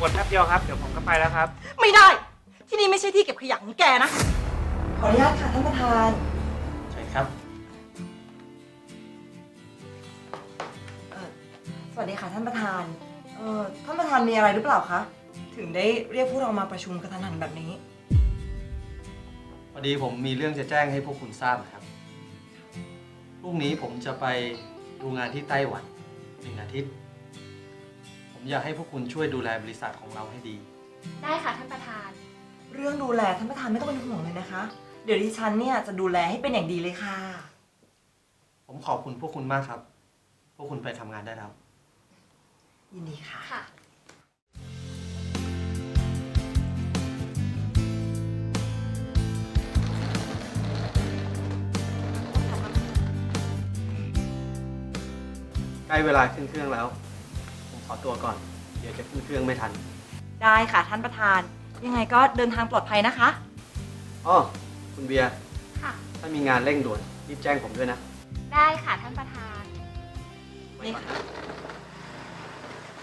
ขวดแป๊บเดียวครับ เดี๋ยวผมก็ไปแล้วครับ ไม่ได้ ที่นี่ไม่ใช่ที่เก็บขยะของแกนะ ขออนุญาตค่ะท่านประธาน ใช่ครับเอ่อสวัสดีค่ะท่านประธาน เอ่อ ท่านประธานมีอะไรหรือเปล่าคะ ถึงได้เรียกพวกเรามาประชุมกระทันหันแบบนี้ พอดีผมมีเรื่องจะแจ้งให้พวกคุณทราบนะครับ พรุ่งนี้ผมจะไปดูงานที่ไต้หวันหนึ่งอาทิตย์ ผมอยากให้พวกคุณช่วยดูแลบริษัทของเราให้ดี ได้ค่ะท่านประธาน เรื่องดูแลท่านประธานไม่ต้องเป็นห่วงเลยนะคะ เดี๋ยวดิฉันเนี่ยจะดูแลให้เป็นอย่างดีเลยค่ะ ผมขอบคุณพวกคุณมากครับ พวกคุณไปทำงานได้แล้ว ยินดีค่ะ ค่ะ ใกล้เวลาขึ้นเครื่องแล้วผมข อตัวก่อน เดี๋ยวจะขึ้นเครื่องไม่ทัน ได้ค่ะท่านประธาน ยังไงก็เดินทางปลอดภัยนะคะอ้อคุณเบียร์ ค่ะ ถ้ามีงานเร่งด่วนรีบแจ้งผมด้วยนะได้ค่ะท่านประธาน นี่ค่ะ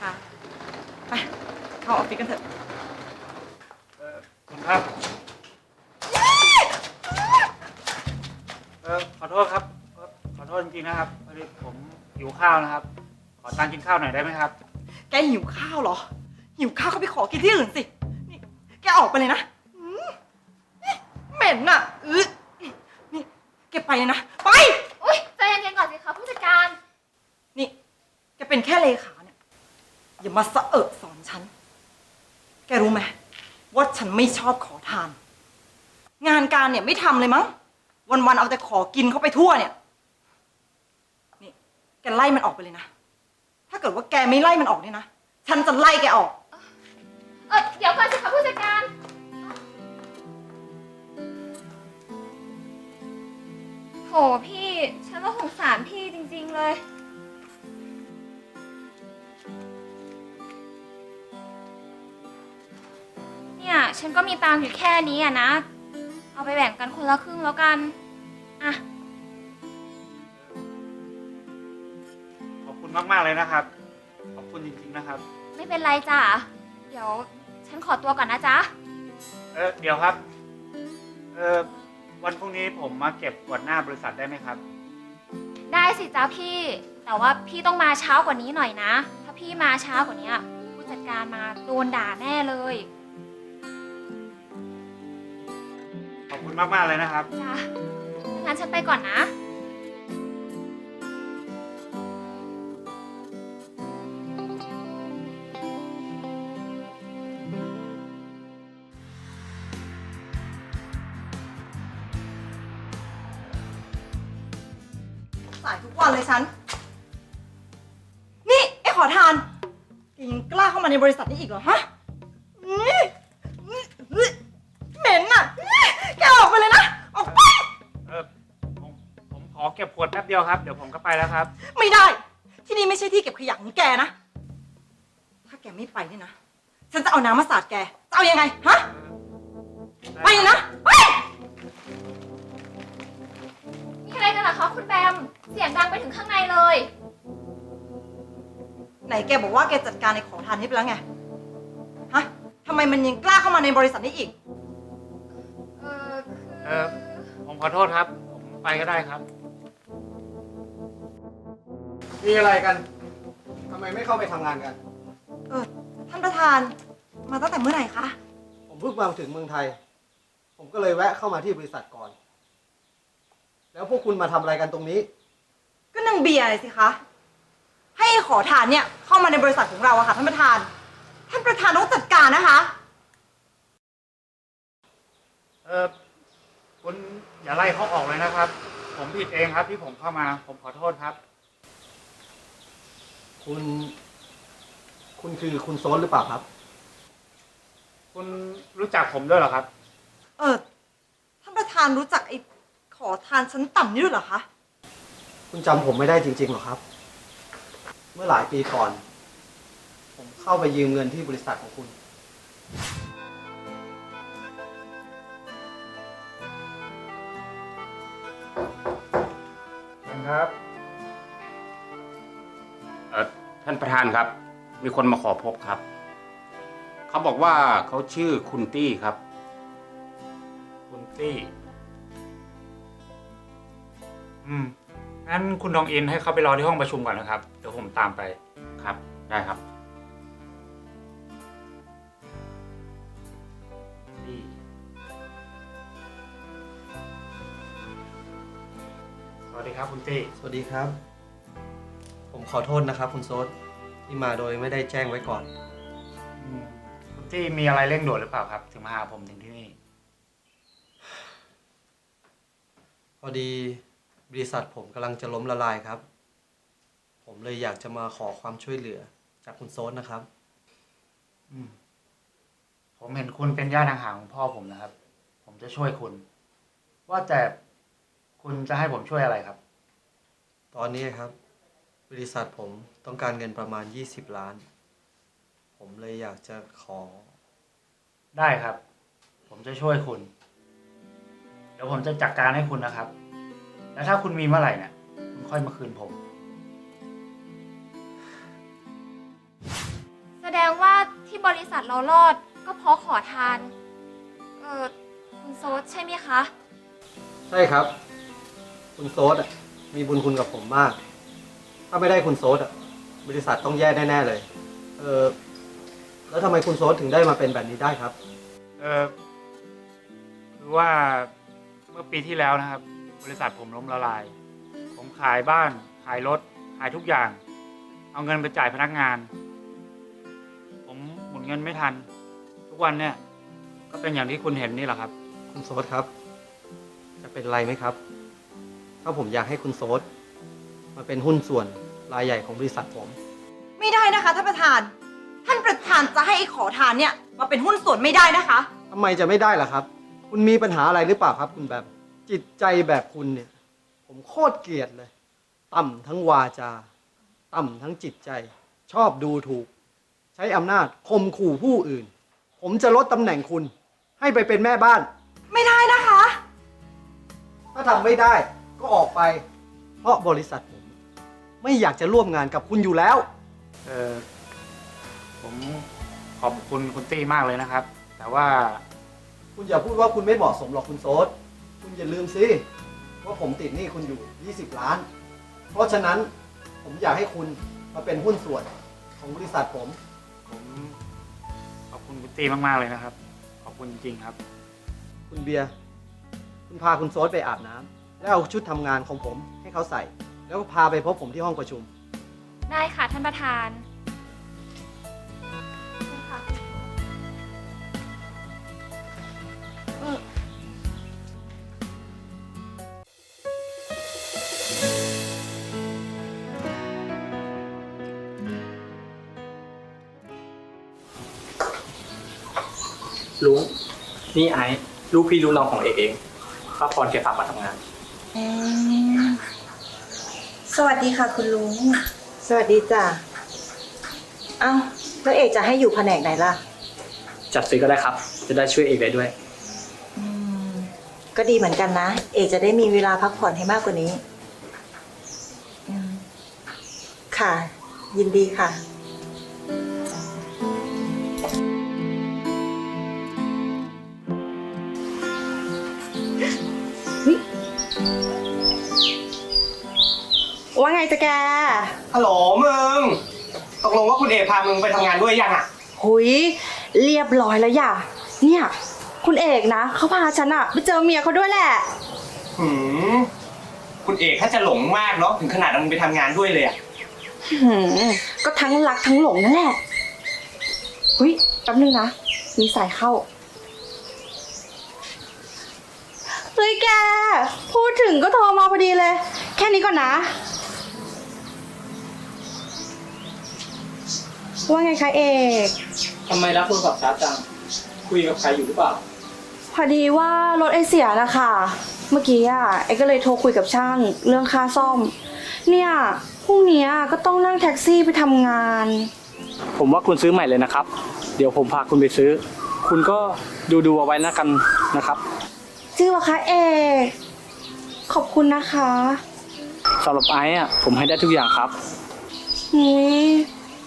ค่ะ ไปเข้าออฟฟิศกันเถอะ เออคุณครับ เออขอโทษครับเอ่อขอโทษจริงๆนะครับพอดีผมหิวข้าวนะครับ ขอตังค์กินข้าวหน่อยได้ไหมครับ แกหิวข้าวเหรอ หิวข้าวก็ไปขอกินที่อื่นสิ นี่ แกออกไปเลยนะอืมเหม็นอะอือนี่แกไปเลยนะ ไป อุ้ยใจเย็นๆก่อนสิคะผู้จัดการ นี่ แกเป็นแค่เลขาเนี่ย อย่ามาสะเอะสอนฉัน แกรู้ไหมว่าฉันไม่ชอบขอทาน งานการเนี่ยไม่ทำเลยมั้ง วันๆเอาแต่ขอกินเข้าไปทั่วเนี่ย นี่ แกไล่มันออกไปเลยนะถ้า เกิดว่าแกไม่ไล่มันออกเนี่ยนะ ฉันจะไล่แกออก เออเดี๋ยวก่อนสิคะผู้จัดการ โหพี่ ฉันก็สงสารพี่จริงๆเลย เนี่ย ฉันก็มีตังค์อยู่แค่นี้อะนะ เอาไปแบ่งกันคนละครึ่งแล้วกัน อะ มาก ๆ เลยนะครับ ขอบคุณจริง ๆ นะครับ ไม่เป็นไรจ้ะ เดี๋ยวฉันขอตัวก่อนนะจ๊ะ เออเดี๋ยวครับ เออวันพรุ่งนี้ผมมาเก็บขวดหน้าบริษัทได้ไหมครับ ได้สิจ้าพี่ แต่ว่าพี่ต้องมาเช้ากว่านี้หน่อยนะ ถ้าพี่มาช้ากว่านี้ผู้จัดการมาโดนด่าแน่เลย ขอบคุณมาก ๆ เลยนะครับจ้ะงั้นฉันไปก่อนนะ ในบริษัทนี้อีกเหรอฮะอื้ออื้ออื้อเหม็นอะอื้อแกออกไปเลยนะ ออกไป เออผมผมขอเก็บขวดแป๊บเดียวครับ เดี๋ยวผมก็ไปแล้วครับ ไม่ได้ ที่นี่ไม่ใช่ที่เก็บขยะของแกนะ ถ้าแกไม่ไปนี่นะ ฉันจะเอาน้ำมาสาดแก จะเอายังไง ฮะ ไปเลยนะ ไป มีอะไรกันเหรอคะคุณแบม เสียงดังไปถึงข้างในเลย ไหนแกบอกว่าแกจัดการในขอทานนี้ไปแล้วไง ฮะทำไมมันยังกล้าเข้ามาในบริษัทนี้อีก เออคือเออผมขอโทษครับ ผมไปก็ได้ครับ มีอะไรกัน ทำไมไม่เข้าไปทำงานกัน เออ ท่านประธาน มาตั้งแต่เมื่อไหร่คะ ผมเพิ่งมาถึงเมืองไทย ผมก็เลยแวะเข้ามาที่บริษัทก่อน แล้วพวกคุณมาทำอะไรกันตรงนี้ ก็นางเบียร์เลยสิคะ ให้ขอทานเนี่ยเข้ามาในบริษัทของเราอะค่ะท่านประธาน ท่านประธานต้องจัดการนะคะ เออคุณอย่าไล่เขาออกเลยนะครับ ผมผิดเองครับที่ผมเข้ามา ผมขอโทษครับ คุณ คุณคือคุณโซนหรือเปล่าครับ คุณรู้จักผมด้วยเหรอครับ เออท่านประธานรู้จักไอ้ขอทานชั้นต่ำนี่ด้วยเหรอคะ คุณจำผมไม่ได้จริงๆหรอครับ เมื่อหลายปีก่อน ผมเข้าไปยืมเงินที่บริษัทของคุณ ครับ เอ่อท่านประธานครับ มีคนมาขอพบครับ เขาบอกว่าเขาชื่อคุณตี้ครับ คุณตี้ อืม งั้นคุณทองอินให้เขาไปรอที่ห้องประชุมก่อนนะครับ เดี๋ยวผมตามไปครับ ได้ครับตี้สวัสดีครับคุณตี้ สวัสดีครับ ผมขอโทษนะครับ คุณโซดที่มาโดยไม่ได้แจ้งไว้ก่อน อืมคุณตี้มีอะไรเร่งด่วนหรือเปล่าครับ ถึงมาหาผมถึงที่นี่ พอดี บริษัทผมกำลังจะล้มละลายครับ ผมเลยอยากจะมาขอความช่วยเหลือ จากคุณโซดนะครับ อืม ผมเห็นคุณเป็นญาติห่างๆของพ่อผมนะครับ ผมจะช่วยคุณ ว่าแต่คุณจะให้ผมช่วยอะไรครับ ตอนนี้ครับ บริษัทผมต้องการเงินประมาณ 20 ล้าน ผมเลยอยากจะขอ ได้ครับ ผมจะช่วยคุณ เดี๋ยวผมจะจัดการให้คุณนะครับ แล้วถ้าคุณมีเมื่อไหร่เนี่ยคุณค่อยมาคืนผม แสดงว่าที่บริษัทเรารอดก็เพราะขอทาน เออคุณโซดใช่ไหมคะ ใช่ครับ คุณโซดอะมีบุญคุณกับผมมาก ถ้าไม่ได้คุณโซดอะบริษัทต้องแย่แน่ๆเลย เออแล้วทำไมคุณโซดถึงได้มาเป็นแบบนี้ได้ครับ เออคือว่าเมื่อปีที่แล้วนะครับ บริษัทผมล้มละลาย ผมขายบ้าน ขายรถ ขายทุกอย่าง เอาเงินไปจ่ายพนักงาน ผมหมุนเงินไม่ทัน ทุกวันเนี่ย ก็เป็นอย่างที่คุณเห็นนี่แหละครับ คุณโซดครับ จะเป็นไรไหมครับ ถ้าผมอยากให้คุณโซดมาเป็นหุ้นส่วนรายใหญ่ของบริษัทผม ไม่ได้นะคะท่านประธาน ท่านประธานจะให้ไอ้ขอทานเนี่ยมาเป็นหุ้นส่วนไม่ได้นะคะ ทำไมจะไม่ได้ล่ะครับ คุณมีปัญหาอะไรหรือเปล่าครับ คุณแบบ จิตใจแบบคุณเนี่ย ผมโคตรเกลียดเลย ต่ำทั้งวาจา ต่ำทั้งจิตใจ ชอบดูถูก ใช้อำนาจข่มขู่ผู้อื่น ผมจะลดตำแหน่งคุณ ให้ไปเป็นแม่บ้าน ไม่ได้นะคะ ถ้าทำไม่ได้ก็ออกไป เพราะบริษัทผม ไม่อยากจะร่วมงานกับคุณอยู่แล้ว เออผมขอบคุณคุณตี้มากเลยนะครับ แต่ว่า คุณอย่าพูดว่าคุณไม่เหมาะสมหรอกคุณโซด คุณอย่าลืมสิว่าผมติดหนี้คุณอยู่ 20 ล้าน เพราะฉะนั้นผมอยากให้คุณมาเป็นหุ้นส่วนของบริษัทผม ผมขอบคุณคุณตี้มาก ๆ เลยนะครับ ขอบคุณจริงๆครับ คุณเบียร์คุณพาคุณโซดไปอาบน้ำแล้วเอาชุดทำงานของผมให้เขาใส่ แล้วก็พาไปพบผมที่ห้องประชุม ได้ค่ะท่านประธาน ลุงนี่ไอ้ลูกพี่ลูกน้องของเอกเองป้าพรแกฝากมาทำงานอืมสวัสดีค่ะคุณลุง สวัสดีจ้ะ เอ้า แล้วเอกจะให้อยู่แผนกไหนล่ะ จัดซื้อก็ได้ครับ จะได้ช่วยเอกได้ด้วย อืม ก็ดีเหมือนกันนะ เอกจะได้มีเวลาพักผ่อนให้มากกว่านี้อืมค่ะ ยินดีค่ะ ว่าไงจ๊ะแก ฮัลโหลมึง ตกลงว่าคุณเอกพามึงไปทำงานด้วยยังอะ หุยเรียบร้อยแล้วอย่าเนี่ย คุณเอกนะเขาพาฉันอะไปเจอเมียเขาด้วยแหละ หืม คุณเอกถ้าจะหลงมากเนาะถึงขนาดเอามึงไปทำงานด้วยเลยอะ หืมก็ทั้งรักทั้งหลงนั่นแหละหุยแป๊บนึงนะ มีสายเข้า เฮ้ยแก พูดถึงก็โทรมาพอดีเลย แค่นี้ก่อนนะ ว่าไงคะเอก ทำไมรับโทรศัพท์ช้าจัง คุยกับใครอยู่หรือเปล่า พอดีว่ารถไอเสียนะคะ เมื่อกี้อะไอก็เลยโทรคุยกับช่างเรื่องค่าซ่อม เนี่ยพรุ่งนี้ก็ต้องนั่งแท็กซี่ไปทำงาน ผมว่าคุณซื้อใหม่เลยนะครับ เดี๋ยวผมพาคุณไปซื้อ คุณก็ดูดูๆเอาไว้นะกันนะครับจริงเหรอคะเอก ขอบคุณนะคะสำหรับไอ้อะผมให้ได้ทุกอย่างครับหุย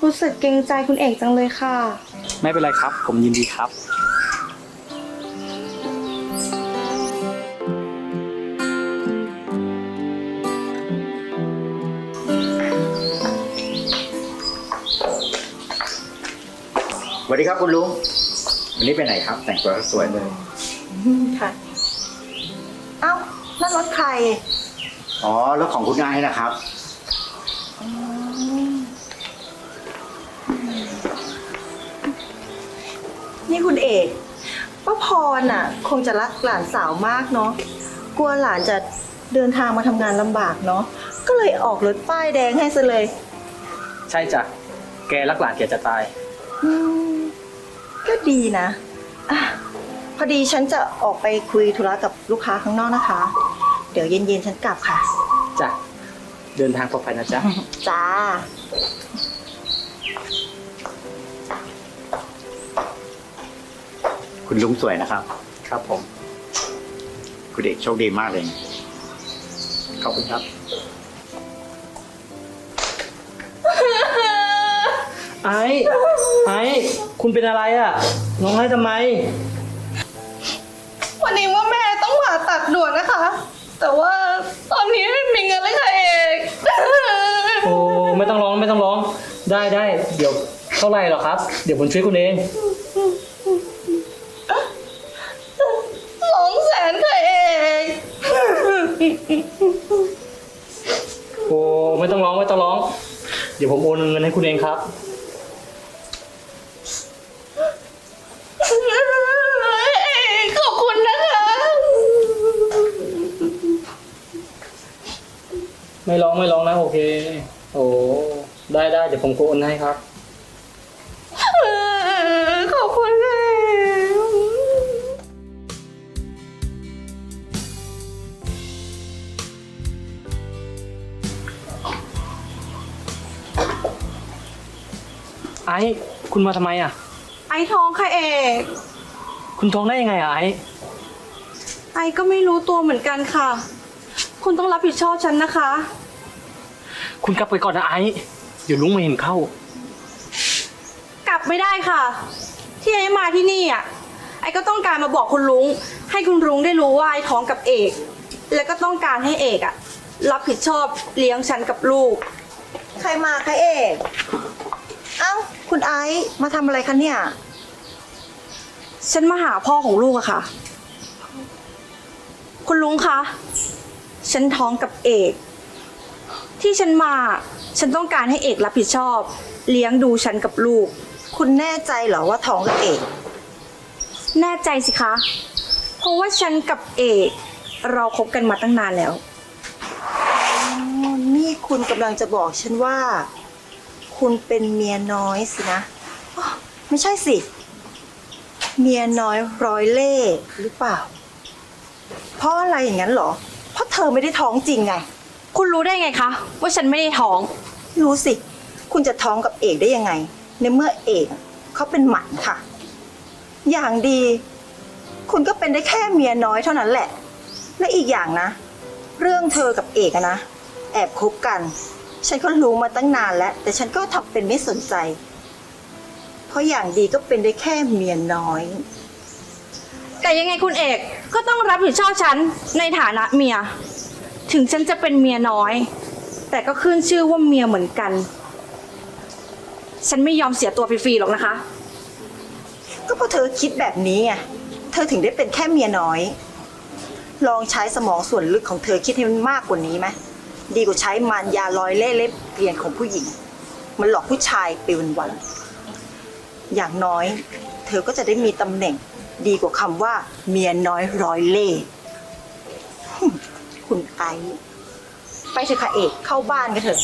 รู้สึกเกรงใจคุณเอกจังเลยค่ะ ไม่เป็นไรครับ ผมยินดีครับ สวัสดีครับคุณลุง วันนี้ไปไหนครับ แต่งตัวสวยเลย ค่ะ เอ้านั่นรถใคร อ๋อรถของคุณนายนะครับ นี่คุณเอกป้าพรน่ะ คงจะรักหลานสาวมากเนาะกลัวหลานจะเดินทางมาทำงานลำบากเนาะก็เลยออกรถป้ายแดงให้ซะเลย ใช่จ้ะ แกรักหลานแกจะตาย อืมก็ดีนะอะพอดีฉันจะออกไปคุยธุระกับลูกค้าข้างนอกนะคะ เดี๋ยวเย็นๆฉันกลับค่ะ จ้ะ เดินทางปลอดภัยนะจ๊ะ จ้า คุณลุงสวยนะครับ ครับผม คุณเอกโชคดีมากเลย ขอบคุณครับ ไอ้ไอ้คุณเป็นอะไรอะร้องไห้ทำไม วันนี้ว่าแม่ต้องผ่าตัดด่วนนะคะ แต่ว่าตอนนี้ไม่มีเงินเลยค่ะเอกโอ้ไม่ต้องร้องไม่ต้องร้อง ได้ได้เดี๋ยวเท่าไหร่หรอครับ เดี๋ยวผมช่วยคุณเองสอง ดี๋ยวผมโอนเงินให้คุณเองครับ ขอบคุณนะคะ ไม่ร้องไม่ร้องนะโอเค โอ้ได้ได้เดี๋ยวผมโอนให้ครับ ไอ้คุณมาทำไมอะ ไอท้องค่ะเอก คุณท้องได้ยังไงอะไอ้ไอก็ไม่รู้ตัวเหมือนกันค่ะ คุณต้องรับผิดชอบฉันนะคะ คุณกลับไปก่อนนะไอ้เดี๋ยวลุงมาเห็นเข้า กลับไม่ได้ค่ะ ที่ไอ้มาที่นี่อะ ไอ้ก็ต้องการมาบอกคุณลุง ให้คุณลุงได้รู้ว่าไอ้ท้องกับเอก แล้วก็ต้องการให้เอกอะ รับผิดชอบเลี้ยงฉันกับลูก ใครมาคะเอก เอ้า คุณไอซ์มาทำอะไรคะเนี่ย ฉันมาหาพ่อของลูกอะค่ะ คุณลุงคะ ฉันท้องกับเอก ที่ฉันมา ฉันต้องการให้เอกรับผิดชอบ เลี้ยงดูฉันกับลูก คุณแน่ใจเหรอว่าท้องกับเอก แน่ใจสิคะ เพราะว่าฉันกับเอก เราคบกันมาตั้งนานแล้วอ๋อนี่คุณกำลังจะบอกฉันว่า คุณเป็นเมียน้อยสินะอ๋อไม่ใช่สิ เมียน้อยร้อยเล่ห์หรือเปล่า เพราะอะไรอย่างนั้นเหรอ เพราะเธอไม่ได้ท้องจริงไง คุณรู้ได้ไงคะ ว่าฉันไม่ได้ท้อง รู้สิ คุณจะท้องกับเอกได้ยังไง ในเมื่อเอกเขาเป็นหมันค่ะ อย่างดี คุณก็เป็นได้แค่เมียน้อยเท่านั้นแหละ และอีกอย่างนะ เรื่องเธอกับเอกอะนะ แอบคบกัน ฉันก็รู้มาตั้งนานแล้ว แต่ฉันก็ทำเป็นไม่สนใจ เพราะอย่างดีก็เป็นได้แค่เมียน้อย แต่ยังไงคุณเอกก็ต้องรับผิดชอบฉันในฐานะเมีย ถึงฉันจะเป็นเมียน้อย แต่ก็ขึ้นชื่อว่าเมียเหมือนกัน ฉันไม่ยอมเสียตัวฟรีๆหรอกนะคะ ก็เพราะเธอคิดแบบนี้ไงเธอถึงได้เป็นแค่เมียน้อย ลองใช้สมองส่วนลึกของเธอคิดให้มันมากกว่านี้ไหม ดีกว่าใช้มารยาลอยเล่เล็บเรียนของผู้หญิง มันหลอกผู้ชายไปวันๆอย่างน้อย เธอก็จะได้มีตำแหน่ง ดีกว่าคำว่า เมียน้อยร้อยเล่คุณไอไปเถอะค่ะเอกเข้าบ้านกันเถอะ